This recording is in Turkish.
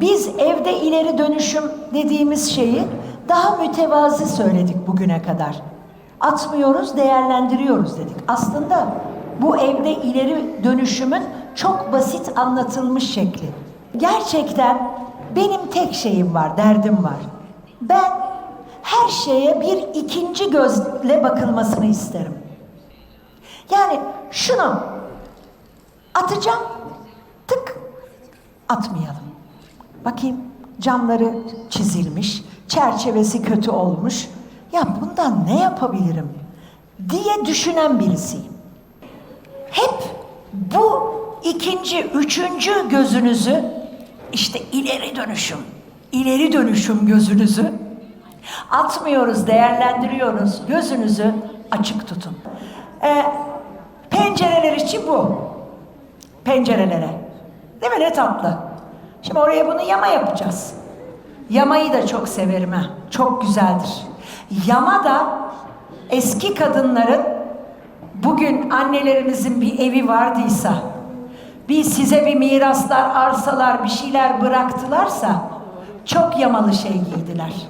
Biz evde ileri dönüşüm dediğimiz şeyi daha mütevazi söyledik bugüne kadar. Atmıyoruz, değerlendiriyoruz dedik. Aslında bu evde ileri dönüşümün çok basit anlatılmış şekli. Gerçekten benim tek şeyim var, derdim var. Ben her şeye bir ikinci gözle bakılmasını isterim. Yani şunu atacağım, tık atmayalım. Bakayım camları çizilmiş, çerçevesi kötü olmuş. Ya bundan ne yapabilirim diye düşünen birisiyim. Hep bu ikinci, üçüncü gözünüzü işte ileri dönüşüm, ileri dönüşüm gözünüzü atmıyoruz, değerlendiriyoruz. Gözünüzü açık tutun. Ee, pencereler için bu. Pencerelere. Değil mi? Ne tatlı. Şimdi oraya bunu yama yapacağız. Yamayı da çok severim ha. Çok güzeldir. Yama da eski kadınların bugün annelerimizin bir evi vardıysa, bir size bir miraslar, arsalar, bir şeyler bıraktılarsa çok yamalı şey giydiler.